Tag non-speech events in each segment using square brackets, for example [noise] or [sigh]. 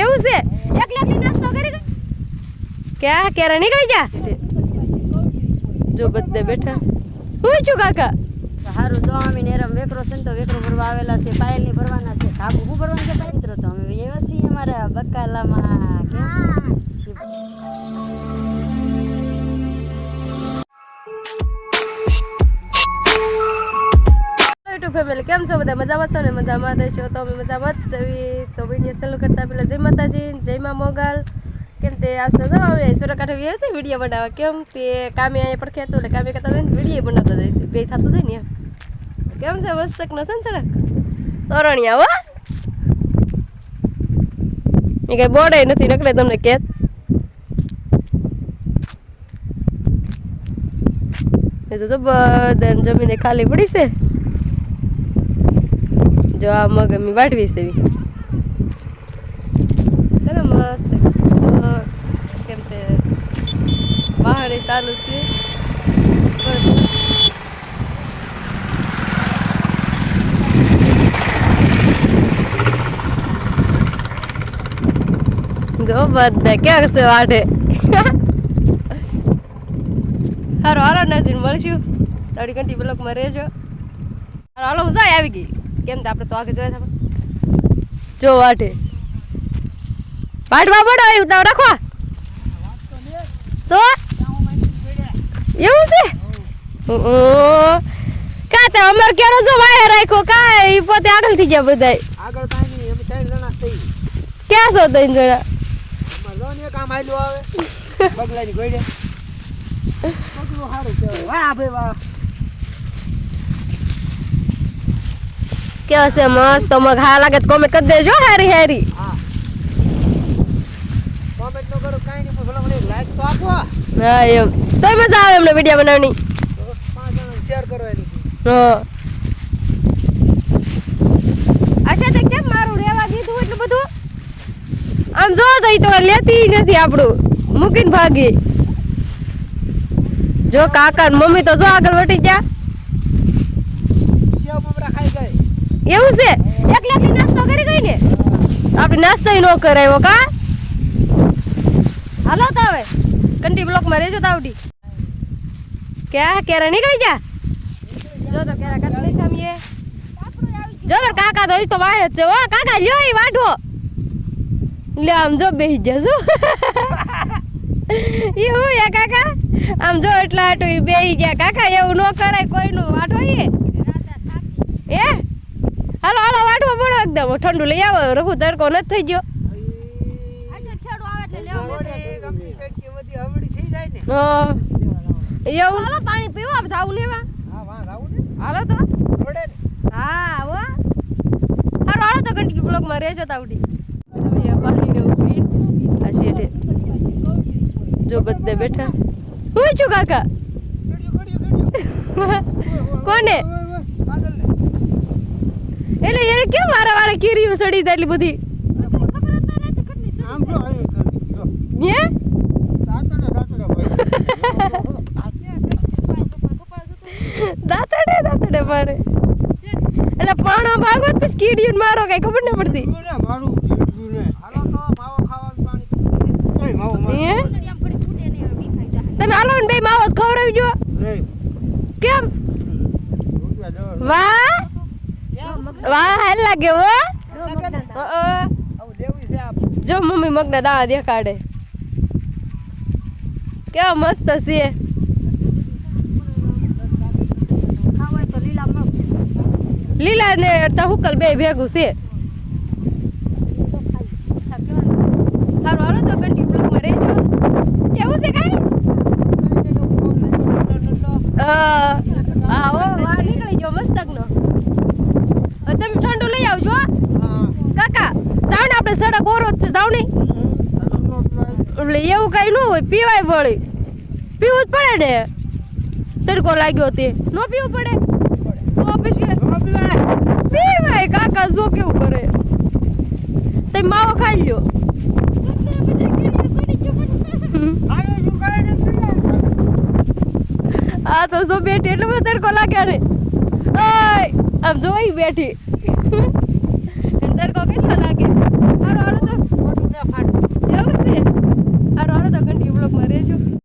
એવું છે? એકલા એકલી નાસ્તો કરી કે ક્યાં ક્યારે નીકળી જા જો બધે બેઠા. હું છું કાકા? હારું જો અમે નેરમ વેકરો છે ને તો વેકરો ભરવા આવેલા છે પાયલની ભરવાના છે. કાકુ ભરવાના ભરવાનું છે મિત્રો તો અમે વ્યવસ્થિત અમારા બકાલામાં કેમ? યુટ્યુબ ફેમિલી કેમ છો બધા? મજામાં છો ને? મજામાં દેશો તો અમે મજામાં જ છીએ. તો વીડિયો ચાલુ કરતા પહેલાં જય માતાજી, જય મા મોગલ. કેમ તે આજ તો અમે સુરકાંઠે વ્યવ છે, વીડિયો બનાવવા. કેમ તે કામે અહીંયા પણ ખેતું એટલે કામે કરતા જઈને વીડિયો બનાવતા જઈશું બે થતું જાય ને કેમ છે મસ્તક નો સંચળક તોરણિયા હો. એ કઈ બોર્ડ નથી, નકળે તમને કેત. એ તો જબરદસ્ત જમીને ખાલી પડી છે. જો આ મગ અમે વાઢવી છે ચાલો મસ્ત. કેમ કે વાહણે ચાલુ છે. જો બધા ક્યાં છે વાઢે? હારો, હાલો નજીક મળશું. થોડી ઘંટી બ્લોકમાં રહેજો. હાલો, હું જાય આવી ગઈ. કેમ તો આપણે તો આગળ જોયા હતા જો વાટે. વાટવા પડો એવું તાવ રાખવા. તો? એવું છે? ઓહો. કા તે અમર કેરો જો વાયા રાખ્યો કા એ પોતે આગળ થઈ ગયા બધાય. આગળ કાઈ નહીં અમે ત્રણ જણા થઈ ક્યાં છો ત્રણ જણા? અમારે જો કામ આયલું આવે. [laughs] બગલાની ગોઈડે બગલું હારું કહેવાય. વાહ ભાઈ વાહ. કેવા છે મસ્ત તો મગ હા લાગે કોમેન્ટ કરી દેજો હેરી હેરી. હા. કોમેન્ટ નો કરો કાંઈ નહીં પણ મને લાઈક તો આપો. હા એમ. તોય મજા આવે એમને વીડિયો બનાવવાની. તો પાંચ જણા શેર કરો એની. હા. આશા તે કેમ મારું રેવા દીધું એટલું બધું? આમ જો તો તો લેતી નથી આપણું. મૂકીને ભાગી. જો કાકા મમ્મી તો જો આગળ વટી ગયા સેવ મમરા ખાઈ ગઈ એવું છે? એકલા એકલી નાસ્તો કરી ગઈ ને? આપણે નાસ્તો ન કરાયો કા? હાલો તાવે કંટી બ્લોક બ્લોકમાં રહેજો તાવડી. ક્યાં? કેરા નીકળી જા? જો તો કેરા કાટ લઈ ખામીએ જો મારા કાકા તો તો વાહે છે ઓ કાકા લ્યો ઈ વાઢો લે આમ જો બેહી જજો. ઈ હું યા કાકા? આમ જો એટલા આટું બેહી ગયા. કાકા એવું ન કરાય કોઈનું વાઢો ઈ. એ હાલો હાલો વાટવા પડો એકદમ. ઠંડુ લઈ આવો. રઘુ તડકો નથી થઈ ગયો. એવું? હાલો પાણી પીવો જાવું લેવા. હાલો તો. હા હો. હાલો હાલો તો ઘંટી બ્લોકમાં રહેજો તાવડી. જો બધે બેઠા. હું છું કાકા? કોને? એટલે યાર કેમ વારે વારે કીડીઓ સડી જાય એટલી બધી? દાતડે દાતડે મારે. એટલે પાણા ભાગો પછી કીડીયું મારો કઈ ખબર ના પડતી. મારું જીવડું ને હાલો તો પાણી પીવું. એ માવો માવો તમે હાલો ને બે માવો ખવડાવી જો કેમ? વાહ? વાહ હાલ લાગે હો. જો મમ્મી મગના દાણા દેખાડે. કેવા મસ્ત છે. લીલા ને તહુકલ બે ભેગું છે. હારું હાલો તો કંટી બ્લોકમાં રહેજો. કેવું છે કાંઈ હા હા હો વાહ નીકળી ગયો મસ્તકનો. હવે તમે ઠંડુ લઈ આવજો હો. કાકા જાવ ને આપણે સડક ઓરો જ છે જાવ ને. એટલે એવું કઈ ન હોય પીવાય વળી. પીવું જ પડે ને. તડકો લાગ્યો તે. ન પીવું પડે? તો પછી પીવાય. કાકા જો કેવું કરે. તમે માવો ખાઈ લ્યો. આ તો જો બેઠી એટલો બધો તડકો લાગ્યા ને. આમ જોઈ બેઠી. તડકો કેટલો લાગે? હારો હારો તો. મોટું ના ફાટું. એવું છે? હારો હારો તો કંટી બ્લોકમાં રહેજો.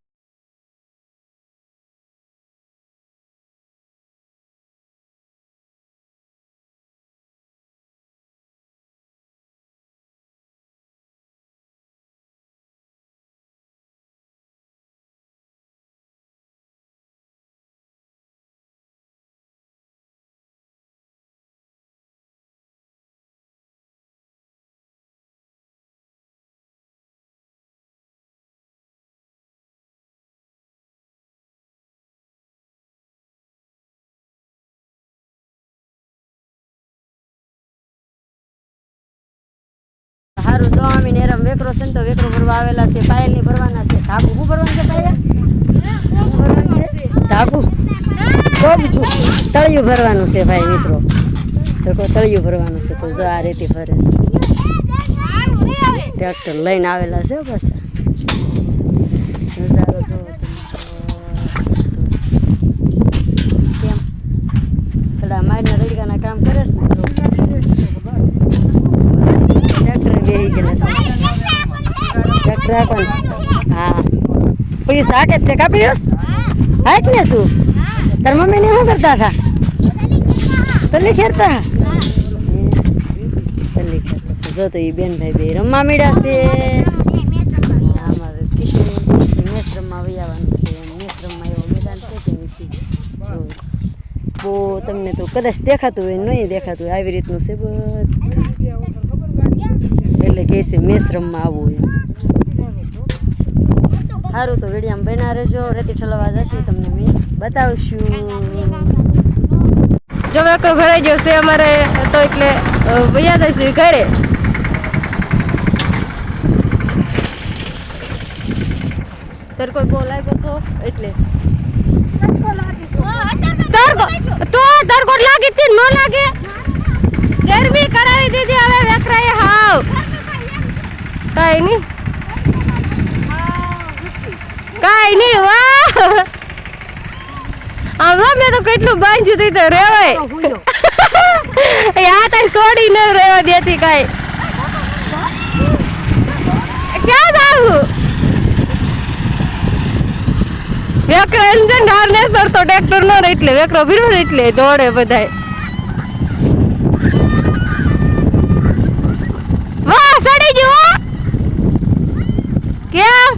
સ્વામી નેરમ વેકરો સંતો વેકરો ભરવા આવેલા છે પાયલની ભરવાના છે. ધાબુ શું ભરવાનું છે પાયલ? છે ધાબુ? કોબજું તળિયું ભરવાનું છે ભાઈ મિત્રો. તો તળિયું ભરવાનું છે તો જો આ રીતે ભરે છે. ટ્રેક્ટર લઈને આવેલા છે બસ કેમ? થોડા મારના રડકાના કામ કરે છે ને તો ટ્રેક્ટર બેસી ગયેલા છે હા. પિયુષ હાકે જ છે કા પિયુષ હાક ને તું? તાર મમ્મીને શું કરતા હતા? તલી ખેરતા? તલી ખેરતા. જો તો એ બેન ભાઈ બે રમવા મળ્યા છે. અમારે રમવા આવવાનું મેસ રમવા એવો મેદાન છે કે તમને તો કદાચ દેખાતું હોય નહીં દેખાતું હોય. આવી રીતનું છે બધું. એટલે કહે છે, મેસ રમવા આવવું એમ. સારું તો વિડીયામાં બના રહેજો. રેતી ઠલવા જશે તમને મેં બતાવશું. જો વેકરો ભરાઈ ગયો છે અમારે, તો એટલે વૈયા જઈશું ઘરે. તાર કોઈ એટલે. તો તરકો લાગી તી નો લાગે? ગરમી કરાવી દીધી હવે વેકરાએ હાવ. કાઈ નહીં. કાઈ નહીં વાહ! આમાં મેં તો કેટલું બાંધ્યું તું તો રેવાય. યા તાઈ છોડી ન રેવા દેતી કાઈ. ક્યાં જાવું? વેકરો એન્જિન ઢાર તો ટ્રેક્ટર નો એટલે વેકરો ભીરો એટલે દોડે બધાય વાહ સડી ગયો હો. કેમ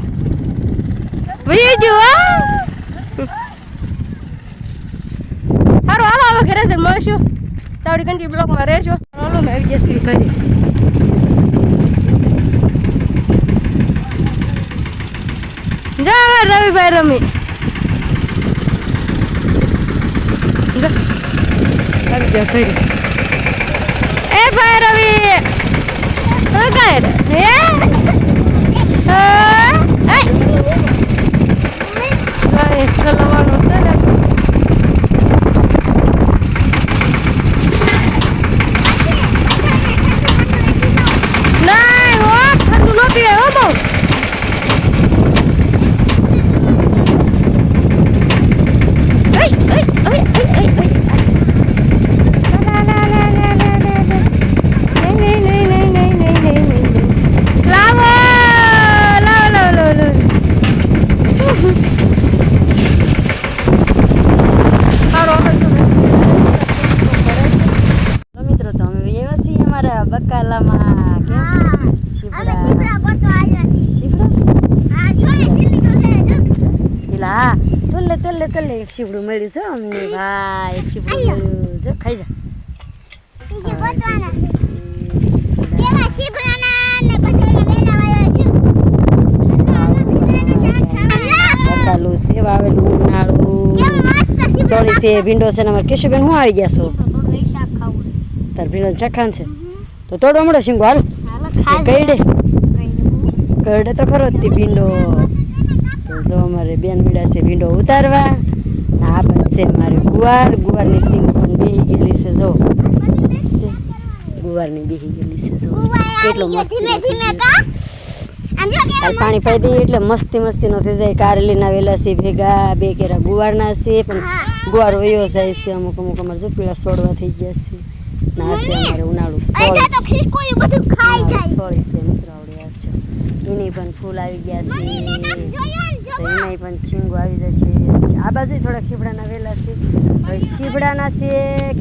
હો. સારું હાલો હવે ઘરે છે મળશું તાવડી કંટી બ્લોકમાં રહેજો હાલો મેં આવી જશે ઘરે જા હવે રવિભાઈ રમી. આવી જા ઘરે એ ભાઈ રવિ હા? છે અમારા બકાલામાં. કેમ? શિવડા શિવડા બોતો હા તુલ્લે તુલ્લે તુલ્લે એક શિવડું મળ્યું છે અમને. ભાઈ એક શિવડું જો ખાઈ જા. બીજે બકાલું સેવા આવેલું ઉનાળું. સોરી છે ભીંડો છે ને અમારે કેશુબેન હું આવી ગયા છો? તાર ભીંડો ચખાન છે. તો તોડો મળે સિંગો હાલ. કઈડે કરડે તો ખરો જ તે ભીંડો. તો જો અમારે બેન મીડા છે ભીંડો ઉતારવા. આ પણ છે મારી ગુવાર. ગુવારની સિંગ પણ બેહી ગયેલી છે જો. ગુવારની બેહી ગયેલી છે જો. કેટલો મસ્ત પાણી પાઈ દઈએ એટલે મસ્તી મસ્તી નો થઈ જાય. કારેલીના વેલા છે ભેગા. બે કેરા ગુવારના છે પણ ગુવાર વયો જાય છે. અમુક અમુક અમારે જો પીળા સોડવા થઈ ગયા છે. ના અમારે ઉનાળું સોળ. છે મિત્રો આવડે આ છે. એની પણ ફૂલ આવી ગયા છે. તો પણ છીંગો આવી જશે. આ બાજુ થોડા શીબડાના વેલા છે. હવે શીબડાના છે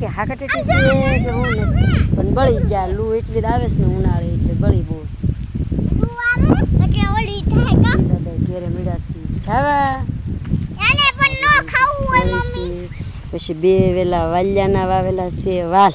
કે હાકટેટી છે કે હું નથી પણ બળી ગયા. લૂ એટલી જ આવે છે ને ઉનાળે એટલે બળી બહુ ઘેરે મીડા છે. છે. પછી બે વેલા વાલ્યાના વાવેલા છે વાલ.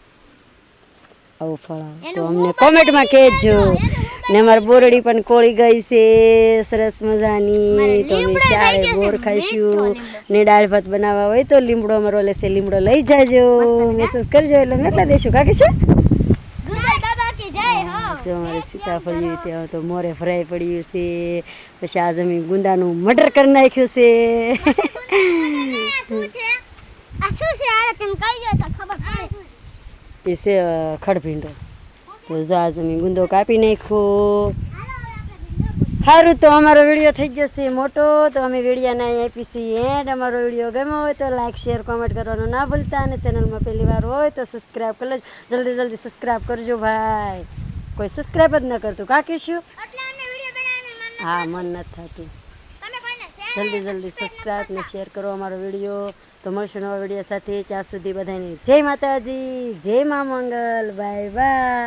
આવું ફળ. તો અમને કોમેન્ટમાં કહેજો. ને અમારી બોરડી પણ કોળી ગઈ છે સરસ મજાની. તો અમે શાળે બોર ખાઈશું. ને દાળ ભાત બનાવવા હોય તો લીમડો અમારો લેશે લીમડો લઈ જાજો. મેસેજ કરજો એટલે મેકલા દઈશું કાકી છે? જો અમારે સીતાફળિયું ત્યાં તો મોરે ફ્રાય પડ્યું છે. પછી આજ અમે ગુંદાનું મટર કરી નાખ્યું છે. શું છે? આ શું છે? આ તમે કહી તો ખબર એ છે ખડભીંડો. તો જો આજ અમે ગુંદો કાપી નાખ્યો સારું તો અમારો વીડિયો થઈ ગયો છે મોટો. તો અમે વિડીયોને અહીં આપી છીએ એન્ડ. અમારો વીડિયો ગમ્યો હોય તો લાઈક શેર કોમેન્ટ કરવાનું ના ભૂલતા અને ચેનલમાં પહેલી વાર હોય તો સબસ્ક્રાઈબ કરી લેજો. જલ્દી જલ્દી સબસ્ક્રાઈબ કરજો ભાઈ. કોઈ સબસ્ક્રાઈબ જ ન કરતું. બનાવવાનું મન હા મન નથી થતું. જલ્દી જલ્દી સબસ્ક્રાઈબ ને શેર કરો અમારો વીડિયો. તો મળશું નવા વીડિયો સાથે ત્યાં સુધી બધાને જય માતાજી, જય મા મંગલ, બાય બાય.